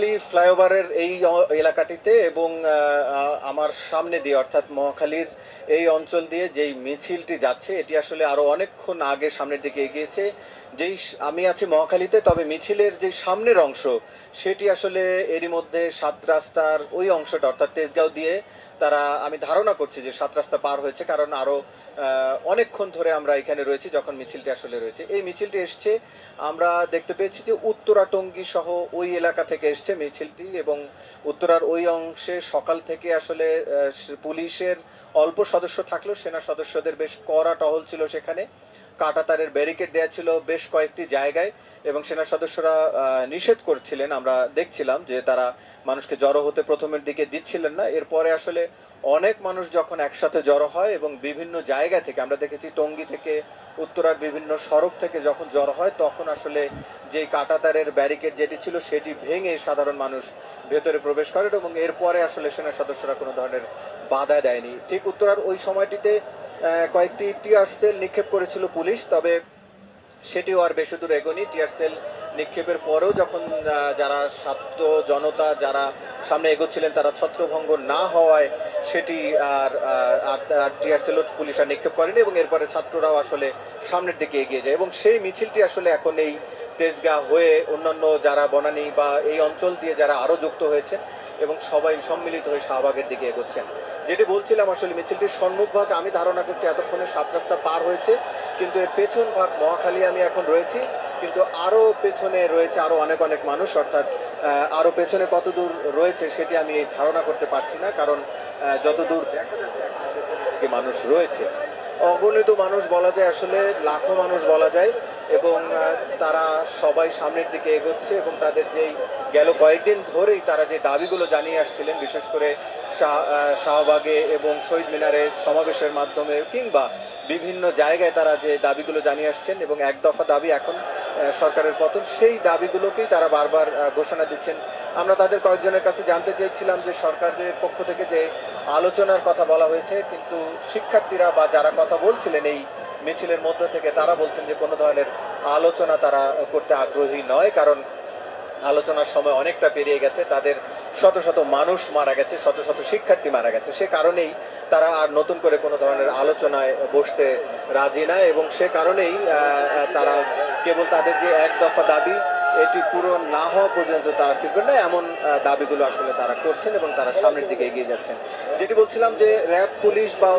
Natalie. ফ্লাইওভারের এই এলাকাটিতে এবং আমার সামনে দিয়ে, অর্থাৎ মহাখালীর এই অঞ্চল দিয়ে যেই মিছিলটি যাচ্ছে, এটি আসলে আরও অনেকক্ষণ আগে সামনের দিকে এগিয়েছে। যেই আমি আছি মহাখালীতে, তবে মিছিলের যে সামনের অংশ, সেটি আসলে এরই মধ্যে সাত রাস্তার ওই অংশটা, অর্থাৎ তেজগাঁও দিয়ে তারা, আমি ধারণা করছি যে সাত রাস্তা পার হয়েছে, কারণ আরও অনেকক্ষণ ধরে আমরা এখানে রয়েছি যখন মিছিলটি আসলে রয়েছে। এই মিছিলটি এসছে, আমরা দেখতে পেয়েছি যে উত্তরা টঙ্গী সহ ওই এলাকা থেকে এসছে মিছিলটি এবং উত্তরার ওই অংশে সকাল থেকে আসলে পুলিশের অল্প সদস্য থাকলেও সেনা সদস্যদের বেশ কড়া টহল ছিল সেখানে। কাঁটাতারের ব্যারিকেড দেওয়া ছিল বেশ কয়েকটি জায়গায় এবং সেনা সদস্যরা নিষেধ করছিলেন। আমরা দেখছিলাম যে তারা মানুষকে জড়ো হতে প্রথমের দিকে দিচ্ছিলেন না। এরপরে আসলে অনেক মানুষ যখন একসাথে জড়ো হয় এবং বিভিন্ন জায়গা থেকে, আমরা দেখেছি টঙ্গী থেকে, উত্তরার বিভিন্ন সড়ক থেকে যখন জড়ো হয়, তখন আসলে যে কাঁটাতারের ব্যারিকেড যেটি ছিল, সেটি ভেঙে সাধারণ মানুষ ভেতরে প্রবেশ করেন এবং এরপরে আসলে সেনা সদস্যরা কোনো ধরনের বাধা দেয়নি। ঠিক উত্তরার ওই সময়টিতে কয়েকটি টিয়ার সেল নিক্ষেপ করেছিল পুলিশ, তবে সেটিও আর বেশি দূর এগোনি টিয়ার সেল নিক্ষেপের পরেও যখন যারা ছাত্র জনতা, যারা সামনে এগোচ্ছিলেন, তারা ছত্রভঙ্গ না হওয়ায় সেটি আর আর- আর টিয়ার সেলও পুলিশ আর নিক্ষেপ করেনি এবং এরপরে ছাত্ররাও আসলে সামনের দিকে এগিয়ে যায়। এবং সেই মিছিলটি আসলে এখন এই তেজগাঁ হয়ে অন্যান্য যারা বনানী বা এই অঞ্চল দিয়ে যারা আরও যুক্ত হয়েছেন এবং সবাই সম্মিলিত হয়ে শাহবাগের দিকে এগোচ্ছেন। যেটি বলছিলাম আসলে মিছিলটির সম্মুখ ভাগ আমি ধারণা করছি এতক্ষণে সাত রাস্তা পার হয়েছে, কিন্তু এর পেছন ভাগ মহাখালী আমি এখন রয়েছি, কিন্তু আরও পেছনে রয়েছে আরও অনেক অনেক মানুষ, অর্থাৎ আরও পেছনে কত দূর রয়েছে সেটি আমি ধারণা করতে পারছি না, কারণ যত দূর দেখা যাচ্ছে মানুষ রয়েছে। অগণিত মানুষ বলা যায় আসলে, লাখো মানুষ বলা যায় এবং তারা সবাই সামনের দিকে এগোচ্ছে এবং তাদের যেই গেল কয়েকদিন ধরেই তারা যে দাবিগুলো জানিয়ে আসছিলেন, বিশেষ করে শাহ- শাহবাগে এবং শহীদ মিনারে সমাবেশের মাধ্যমে কিংবা বিভিন্ন জায়গায় তারা যে দাবিগুলো জানিয়ে আসছেন এবং এক দফা দাবি এখন সরকারের পতন, সেই দাবিগুলোকেই তারা বারবার ঘোষণা দিচ্ছেন। আমরা তাদের কয়েকজনের কাছে জানতে চেয়েছিলাম যে সরকারের পক্ষ থেকে যে আলোচনার কথা বলা হয়েছে, কিন্তু শিক্ষার্থীরা বা যারা কথা বলছিলেন এই মিছিলের মধ্য থেকে তারা বলছেন যে কোনো ধরনের আলোচনা তারা করতে আগ্রহী নয়, কারণ আলোচনার সময় অনেকটা পেরিয়ে গেছে। তাদের শত শত মানুষ মারা গেছে, শত শত শিক্ষার্থী মারা গেছে। সে কারণেই তারা আর নতুন করে কোনো ধরনের আলোচনায় বসতে রাজি না এবং সে কারণেই তারা কেবল তাদের যে এক দফা দাবি, এটি পূরণ না হওয়া পর্যন্ত তারা ফিরবেন না, এমন দাবিগুলো আসলে তারা করছেন এবং তারা সামনের দিকে এগিয়ে যাচ্ছেন। যেটি বলছিলাম যে র্যাব, পুলিশ বা